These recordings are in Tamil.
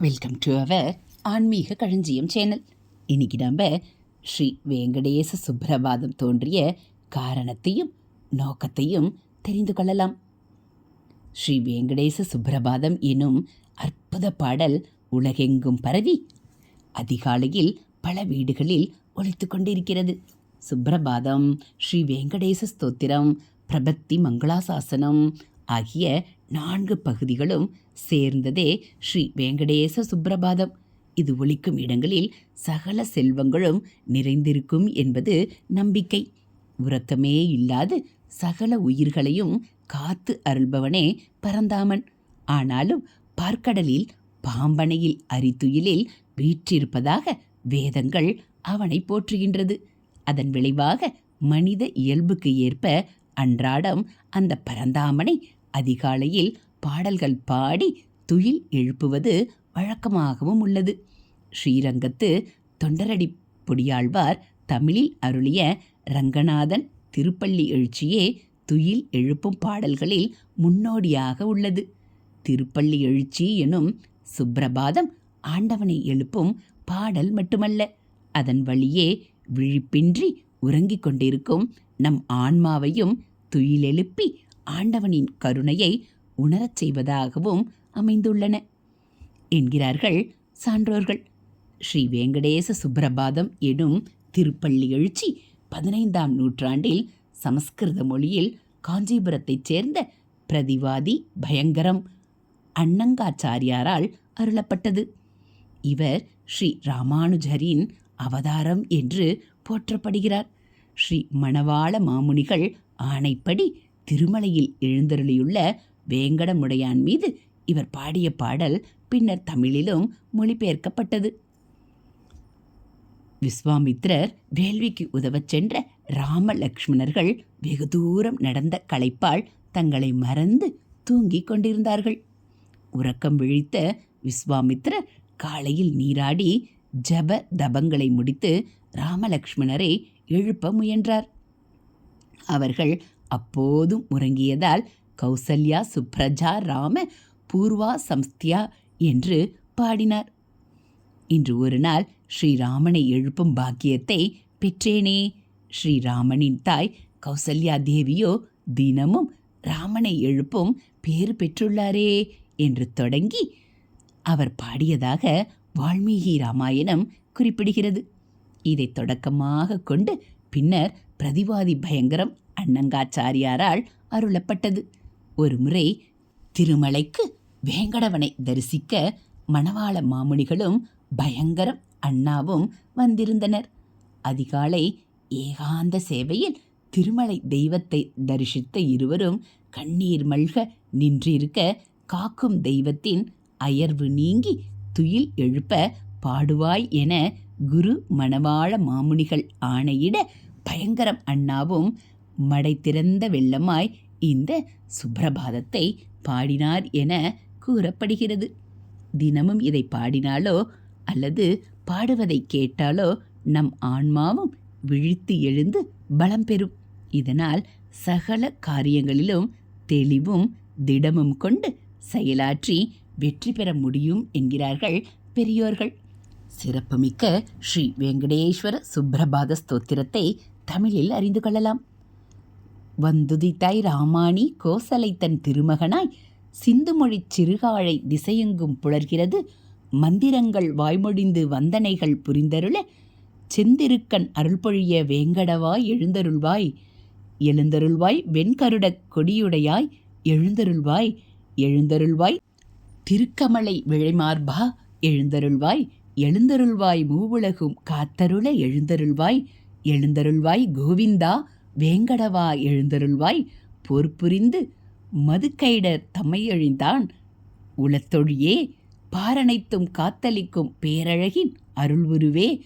வெல்கம் டு அவர் ஆன்மீக களஞ்சியம் சேனல் இன்னைக்கு நம்ம ஸ்ரீ வெங்கடேச சுப்ரபாதம் தோன்றிய காரணத்தையும் நோக்கத்தையும் தெரிந்து கொள்ளலாம். ஸ்ரீ வெங்கடேச சுப்ரபாதம் எனும் அற்புத பாடல் உலகெங்கும் பரவி அதிகாலையில் பல வீடுகளில் ஒழித்து கொண்டிருக்கிறது. சுப்ரபாதம் ஸ்ரீ வெங்கடேச ஸ்தோத்திரம் பிரபத்தி மங்களாசாசனம் ஆகிய நான்கு பகுதிகளும் சேர்ந்ததே ஸ்ரீ வேங்கடேச சுப்பிரபாதம். இது ஒழிக்கும் இடங்களில் சகல செல்வங்களும் நிறைந்திருக்கும் என்பது நம்பிக்கை. உறக்கமே இல்லாது சகல உயிர்களையும் காத்து அருள்பவனே பரந்தாமன். ஆனாலும் பார்க்கடலில் பாம்பனையில் அரித்துயிலில் வீற்றிருப்பதாக வேதங்கள் அவனை போற்றுகின்றது. அதன் விளைவாக மனித இயல்புக்கு ஏற்ப அன்றாடம் அந்த பரந்தாமனை அதிகாலையில் பாடல்கள் பாடி துயில் எழுப்புவது வழக்கமாகவும் உள்ளது. ஸ்ரீரங்கத்து தொண்டரடி பொடியாழ்வார் தமிழில் அருளிய ரங்கநாதன் திருப்பள்ளி எழுச்சியே துயில் எழுப்பும் பாடல்களில் முன்னோடியாக உள்ளது. திருப்பள்ளி எழுச்சி எனும் சுப்ரபாதம் ஆண்டவனை எழுப்பும் பாடல் மட்டுமல்ல. அதன் வழியே விழிப்பின்றி உறங்கிக் கொண்டிருக்கும் நம் ஆன்மாவையும் துயிலெழுப்பி ஆண்டவனின் கருணையை உணரச் செய்வதாகவும் அமைந்துள்ளன. என்கிறார்கள் சான்றோர்கள். ஸ்ரீ வெங்கடேச சுப்ரபாதம் எனும் திருப்பள்ளி எழுச்சி பதினைந்தாம் நூற்றாண்டில் சமஸ்கிருத மொழியில் காஞ்சிபுரத்தைச் சேர்ந்த பிரதிவாதி பயங்கரம் அண்ணங்காச்சாரியாரால் அருளப்பட்டது. இவர் ஸ்ரீ ராமானுஜரின் அவதாரம் என்று போற்றப்படுகிறார். ஸ்ரீ மணவாள மாமுனிகள் ஆணைப்படி திருமலையில் எழுந்தருளியுள்ள வேங்கடமுடையான் மீது இவர் பாடிய பாடல் பின்னர் தமிழிலும் மொழிபெயர்க்கப்பட்டது. விஸ்வாமித்ரர் வேள்விக்கு உதவச் சென்ற ராம லக்ஷ்மணர்கள் வெகு தூரம் நடந்த களைப்பால் தங்களை மறந்து தூங்கிக் கொண்டிருந்தார்கள். உறக்கம் விழித்த விஸ்வாமித்ரர் காலையில் நீராடி ஜப தபங்களை முடித்து ராமலக்ஷ்மணரை எழுப்ப முயன்றார். அவர்கள் அப்போதும் உறங்கியதால் கௌசல்யா சுப்ரஜா ராம பூர்வா சம்ஸ்தியா என்று பாடினார். இன்று ஒரு நாள் ஸ்ரீராமனை எழுப்பும் பாக்கியத்தை பெற்றேனே. ஸ்ரீராமனின் தாய் கௌசல்யா தேவியோ தினமும் ராமனை எழுப்பும் பேறு பெற்றுள்ளாரே என்று தொடங்கி அவர் பாடியதாக வால்மீகி ராமாயணம் குறிப்பிடுகிறது. இதை தொடக்கமாக கொண்டு பின்னர் பிரதிவாதி பயங்கரம் அண்ணங்காச்சாரியாரால் அருளப்பட்டது. ஒருமுறை திருமலைக்கு வேங்கடவனை தரிசிக்க மணவாள மாமுனிகளும் பயங்கரம் அண்ணாவும் வந்திருந்தனர். அதிகாலை ஏகாந்த சேவையில் திருமலை தெய்வத்தை தரிசித்த இருவரும் கண்ணீர் மல்க நின்றிருக்க காக்கும் தெய்வத்தின் அயர்வு நீங்கி துயில் எழுப்ப பாடுவாய் என குரு மணவாள மாமுனிகள் ஆணையிட பயங்கரம் அண்ணாவும் மடை திறந்த வெள்ளமாய் இந்த சுப்ரபாதத்தை பாடினார் என கூறப்படுகிறது. தினமும் இதை பாடினாலோ அல்லது பாடுவதை கேட்டாலோ நம் ஆன்மாவும் விழித்து எழுந்து பலம் பெறும். இதனால் சகல காரியங்களிலும் தெளிவும் திடமும் கொண்டு செயலாற்றி வெற்றி பெற முடியும் என்கிறார்கள் பெரியோர்கள். சிறப்புமிக்க ஸ்ரீ வெங்கடேஸ்வர சுப்ரபாத ஸ்தோத்திரத்தை தமிழில் அறிந்து கொள்ளலாம். வந்துதித்தாய் ராமாணி கோசலை தன் திருமகனாய் சிந்துமொழிச் சிறுகாழை திசையெங்கும் புலர்கிறது. மந்திரங்கள் வாய்மொழிந்து வந்தனைகள் புரிந்தருள செந்திருக்கன் அருள்பொழிய வேங்கடவாய் எழுந்தருள்வாய். எழுந்தருள்வாய் வெண்கருடக் கொடியுடையாய் எழுந்தருள்வாய். எழுந்தருள்வாய் திருக்கமலை விழைமார்பா எழுந்தருள்வாய். எழுந்தருள்வாய் மூவுலகும் காத்தருள எழுந்தருள்வாய். எழுந்தருள்வாய் கோவிந்தா வேங்கடவா எழுந்தருள்வாய். பொறுப்புரிந்து மதுக்கைடர் தம்மையழிந்தான் உளத்தொழியே பாரனைத்தும் காத்தளிக்கும் பேரழகின் அருள்வுருவே.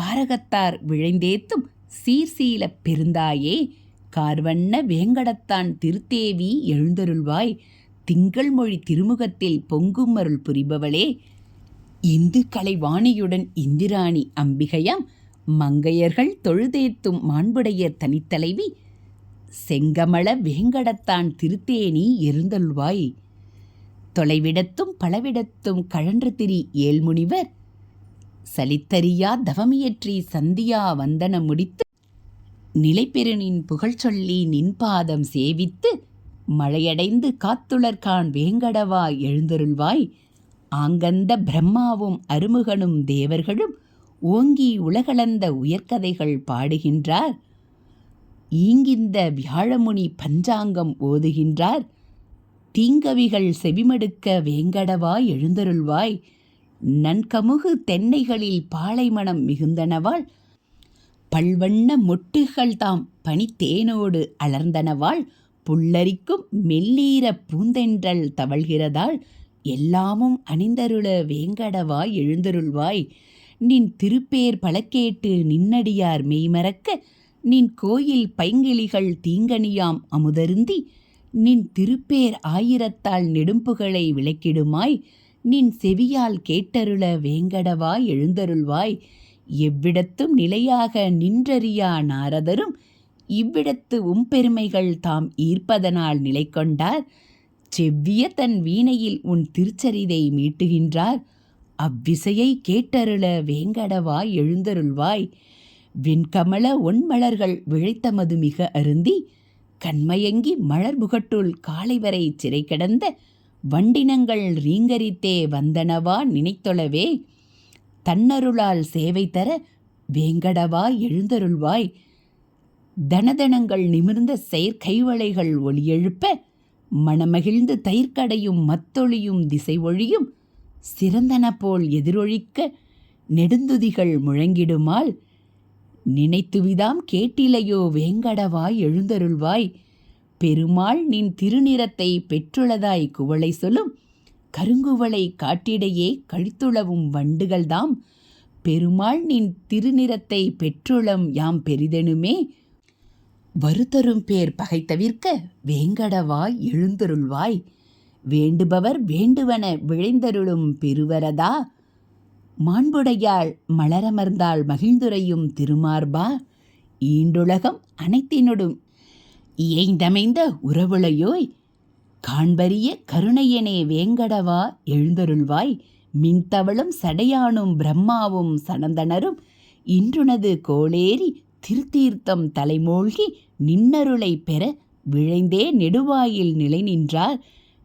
பாரகத்தார் விழைந்தேத்தும் சீர்சீல பெருந்தாயே. கார்வண்ண வேங்கடத்தான் திருத்தேவி எழுந்தருள்வாய். திங்கள் மொழி திருமுகத்தில் பொங்கும் அருள் புரிபவளே. இந்து கலைவாணியுடன் இந்திராணி அம்பிகையாம் மங்கையர்கள் தொழுதேத்தும் மாண்புடைய தனித்தலைவி செங்கமள வேங்கடத்தான் திருத்தேனி இருந்தல்வாய் தொலைவிடத்தும் பலவிடத்தும் கழன்று திரி ஏழ்முனிவர் சலித்தறியா தவமியற்றி சந்தியா வந்தனம் முடித்து நிலைப்பெருனின் புகழ் சொல்லி நின்பாதம் சேவித்து மழையடைந்து காத்துளர்கான் வேங்கடவா எழுந்தருள்வாய். ஆங்கந்த பிரம்மாவும் அருமுகனும் தேவர்களும் ஓங்கி உலகளந்த உயர்கதைகள் பாடுகின்றார். ஈங்கிந்த வியாழமுனி பஞ்சாங்கம் ஓதுகின்றார். தீங்கவிகள் செவிமடுக்க வேங்கடவா எழுந்தருள்வாய். நன்கமுகு தென்னைகளில் பாலைமணம் மிகுந்தனவாள். பல்வண்ண மொட்டுகள் தாம் பனித்தேனோடு அலர்ந்தனவாள். புல்லரிக்கும் மெல்லீர பூந்தென்றல் தவழ்கிறதால் எல்லாமும் அணிந்தருள வேங்கடவாய் எழுந்தருள்வாய். நின் திருப்பேர் பலக்கேட்டு நின்னடியார் மெய்மறக்க நின் கோயில் பைங்கிளிகள் தீங்கனியாம் அமுதருந்தி நின் திருப்பேர் ஆயிரத்தால் நெடும்புகளை விளக்கிடுமாய் நின் செவியால் கேட்டருள வேங்கடவாய் எழுந்தருள்வாய் எவ்விடத்தும் நிலையாக நின்றறியா நாரதரும் இவ்விடத்து உம்பெருமைகள் தாம் ஈர்ப்பதனால் நிலை கொண்டார் செவ்விய தன் வீணையில் உன் திருச்சரிதை மீட்டுகின்றார். அவ்விசையை கேட்டருள வேங்கடவாய் எழுந்தருள்வாய். வெண்கமல ஒன்மலர்கள் விழைத்தமது மிக அருந்தி கண்மயங்கி மலர் முகட்டுள் காலை வரை சிறை கிடந்த வண்டினங்கள் ரீங்கரித்தே வந்தனவா நினைத்தொழவே தன்னருளால் சேவை தர வேங்கடவா எழுந்தருள்வாய். தனதனங்கள் நிமிர்ந்த செயற்கைவளைகள் ஒளியெழுப்ப மனமகிழ்ந்து தயிர்க்கடையும் மத்தொழியும் திசை ஒழியும் சிறந்தன போல் எதிரொழிக்க நெடுந்துதிகள் முழங்கிடுமால்? நினைத்துவிதாம் கேட்டிலையோ வேங்கடவாய் எழுந்தருள்வாய் பெருமாள் நின் திருநிறத்தை பெற்றுள்ளதாய் குவளை சொல்லும் கருங்குவளை காட்டிடையே கழித்துளவும் வண்டுகள்தாம் பெருமாள் நின் திருநிறத்தை பெற்றுளம் யாம் பெரிதெனுமே? வருத்தரும் பேர் பகை தவிர்க்க வேங்கடவாய் எழுந்தருள்வாய் வேண்டுபவர் வேண்டுவன விழைந்தருளும் பெருவரதா? மாண்புடையாள் மலரமர்ந்தாள் மகிழ்ந்துரையும் திருமார்பா ஈண்டுலகம் அனைத்தினுடும் இயைந்தமைந்த உறவுளையோய் காண்பரிய கருணையனே வேங்கடவா எழுந்தருள்வாய் மின்தவளும் சடையானும் பிரம்மாவும் சனந்தனரும் இன்றுனது கோளேறி திருத்தீர்த்தம் தலைமூழ்கி நின்னருளை பெற விழைந்தே நெடுவாயில் நிலை நின்றார்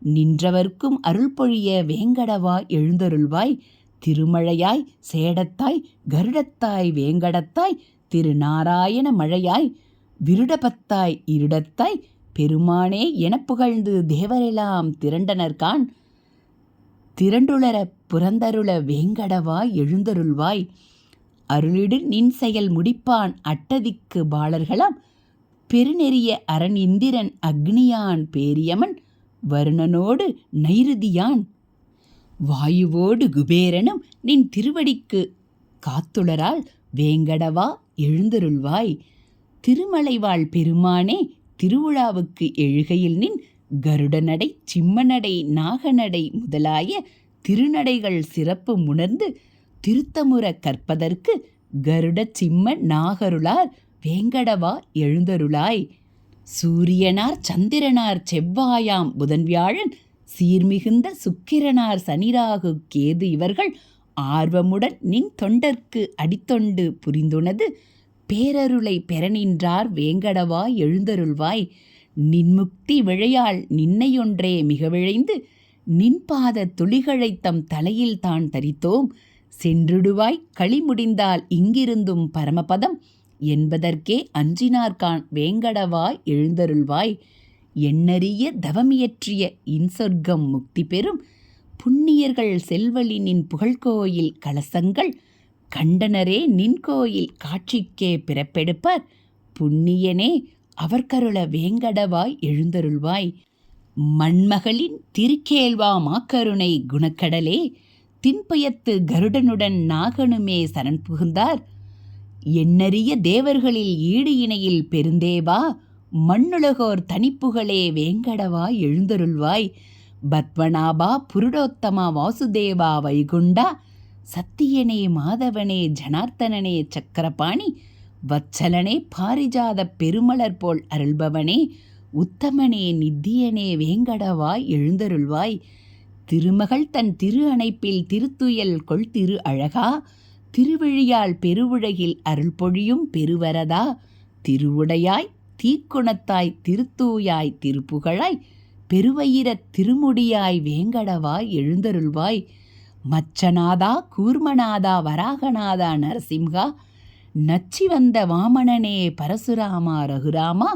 நின்றவர்க்கும் அருள் பொழிய வேங்கடவா எழுந்தருள்வாய். திருமழையாய் சேடத்தாய் கருடத்தாய் வேங்கடத்தாய் திருநாராயண மழையாய் விருடபத்தாய் இருடத்தாய் பெருமானே எனப் புகழ்ந்து தேவரெல்லாம் திரண்டனர்கான் திரண்டுளர புறந்தருள வேங்கடவா எழுந்தருள்வாய். அருளிடு நின் செயல் முடிப்பான் அட்டதிக்கு பாலர்களாம். பெருநெறிய அரண் இந்திரன் அக்னியான் பேரியமன் வருணனோடு நைருதியான் வாயுவோடு குபேரனும் நின் திருவடிக்கு காத்துளரால் வேங்கடவா எழுந்தருள்வாய். திருமலைவாழ் பெருமானே திருவிழாவுக்கு எழுகையில் நின் கருடநடை சிம்மநடை நாகநடை முதலாய திருநடைகள் சிறப்பு உணர்ந்து திருத்தமுற கற்பதற்கு கருட சிம்ம நாகருளார் வேங்கடவா எழுந்தருளாய். சூரியனார் சந்திரனார் செவ்வாயாம் புதன் வியாழன் சீர்மிகுந்த சுக்கிரனார் சனிராகு கேது இவர்கள் ஆர்வமுடன் நின் தொண்டர்க்கு அடித்தொண்டு புரிந்துணது. பேரருளை பெற நின்றார் வேங்கடவா எழுந்தருள்வாய். நின்முக்தி விழையாள் நின்னையொன்றே மிக விழைந்து நின்பாத துளிகளைத் தம் தலையில் தான் தரித்தோம். சென்றுடுவாய் களி முடிந்தால் இங்கிருந்தும் பரமபதம். என்பதற்கே அஞ்சினார்கான் வேங்கடவாய் எழுந்தருள்வாய். எண்ணறிய தவமியற்றிய இன்சொர்க்கம் முக்தி பெறும். புண்ணியர்கள் செல்வழி நின் புகழ்கோயில் கலசங்கள். கண்டனரே நின் கோயில் காட்சிக்கே பிறப்பெடுப்பர். புண்ணியனே அவர்கருள வேங்கடவாய் எழுந்தருள்வாய். மண்மகளின் திருக்கேள்வா மாக்கருணை குணக்கடலே. தின்பயத்து கருடனுடன் நாகனுமே சரண் புகுந்தார். எண்ணறிய தேவர்களில் ஈடு இணையில் பெருந்தேவா மண்ணுலகோர் தனிப்புகளே வேங்கடவா எழுந்தருள்வாய். பத்மநாபா புருடோத்தமா வாசுதேவா வைகுண்டா சத்தியனே மாதவனே ஜனார்த்தனனே சக்கரபாணி வச்சலனே பாரிஜாத பெருமலர் போல் அருள்பவனே உத்தமனே நித்தியனே வேங்கடவாய் எழுந்தருள்வாய். திருமகள் தன் திரு அணைப்பில் திருத்துயல் கொள் திரு அழகா திருவிழியால் பெருவுலகில் அருள் பொழியும் பெருவரதா திருவுடையாய் தீக்குணத்தாய் திருத்தூயாய் திருப்புகழாய் பெருவயிரத் திருமுடியாய் வேங்கடவாய் எழுந்தருள்வாய். மச்சநாதா கூர்மநாதா வராகநாதா நரசிம்ஹா நச்சி வந்த வாமணனே பரசுராமா ரகுராமா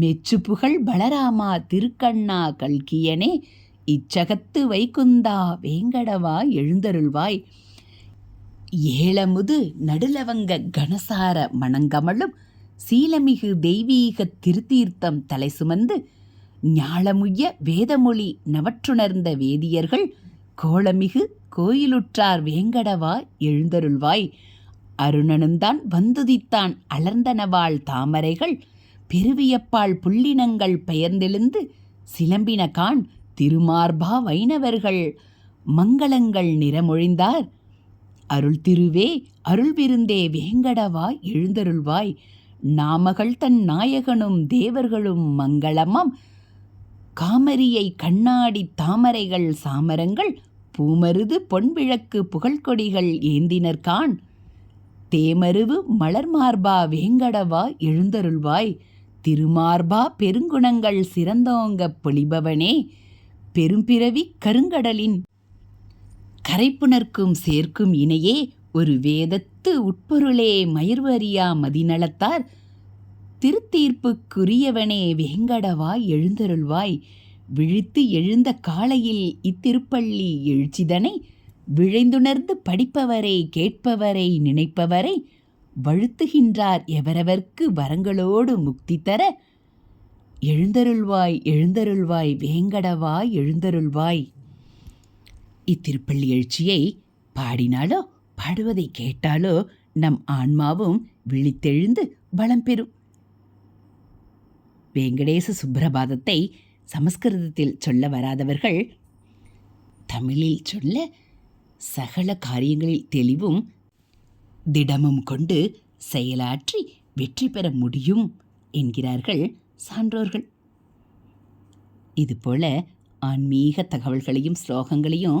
மெச்சு புகழ் பலராமா திருக்கண்ணா கல்கியனே இச்சகத்து வைகுந்தா வேங்கடவா எழுந்தருள்வாய். ஏழமுது நடுலவங்க கனசார மணங்கமழும் சீலமிகு தெய்வீக திருத்தீர்த்தம் தலை சுமந்து ஞாழமுய்ய வேதமொழி நவற்றுணர்ந்த வேதியர்கள் கோலமிகு கோயிலுற்றார் வேங்கடவா எழுந்தருள்வாய். அருணனுந்தான் வந்துதித்தான் அலர்ந்தனவாள் தாமரைகள் பெருவியப்பாள் புள்ளினங்கள் பெயர்ந்தெழுந்து சிலம்பின கான் திருமார்பா வைணவர்கள் மங்களங்கள் நிறமொழிந்தார். அருள் திருவே அருள் விருந்தே வேங்கடவாய் எழுந்தருள்வாய். நாமகள் தன் நாயகனும் தேவர்களும் மங்களமாம். காமரியை கண்ணாடி தாமரைகள் சாமரங்கள் பூமருது பொன்விளக்கு புகழ்கொடிகள் ஏந்தினர்கான் தேமருவு மலர்மார்பா வேங்கடவா எழுந்தருள்வாய். திருமார்பா பெருங்குணங்கள் சிறந்தோங்கப் பொழிபவனே. பெரும்பிறவி கருங்கடலின் கரைப்புணர்க்கும் சேர்க்கும் இணையே ஒரு வேதத்து உட்பொருளே மயிர்வரியா மதிநலத்தார். திருத்தீர்ப்புக்குரியவனே வேங்கடவாய் எழுந்தருள்வாய். விழித்து எழுந்த காலையில் இத்திருப்பள்ளி எழுச்சிதனை. விழைந்துணர்ந்து படிப்பவரை கேட்பவரை நினைப்பவரை. வழுத்துகின்றார் எவரவர்க்கு வரங்களோடு முக்தி தர. எழுந்தருள்வாய் எழுந்தருள்வாய் வேங்கடவாய் எழுந்தருள்வாய். இத்திருப்பள்ளி எழுச்சியை பாடினாலோ பாடுவதை கேட்டாலோ நம் ஆன்மாவும் விழித்தெழுந்து பலம் பெறும். வெங்கடேச சுப்பிரபாதத்தை சமஸ்கிருதத்தில் சொல்ல வராதவர்கள் தமிழில் சொல்ல சகல காரியங்களில் தெளிவும் திடமும் கொண்டு செயலாற்றி வெற்றி பெற முடியும் என்கிறார்கள் சான்றோர்கள். இதுபோல ஆன்மீக தகவல்களையும் ஸ்லோகங்களையும்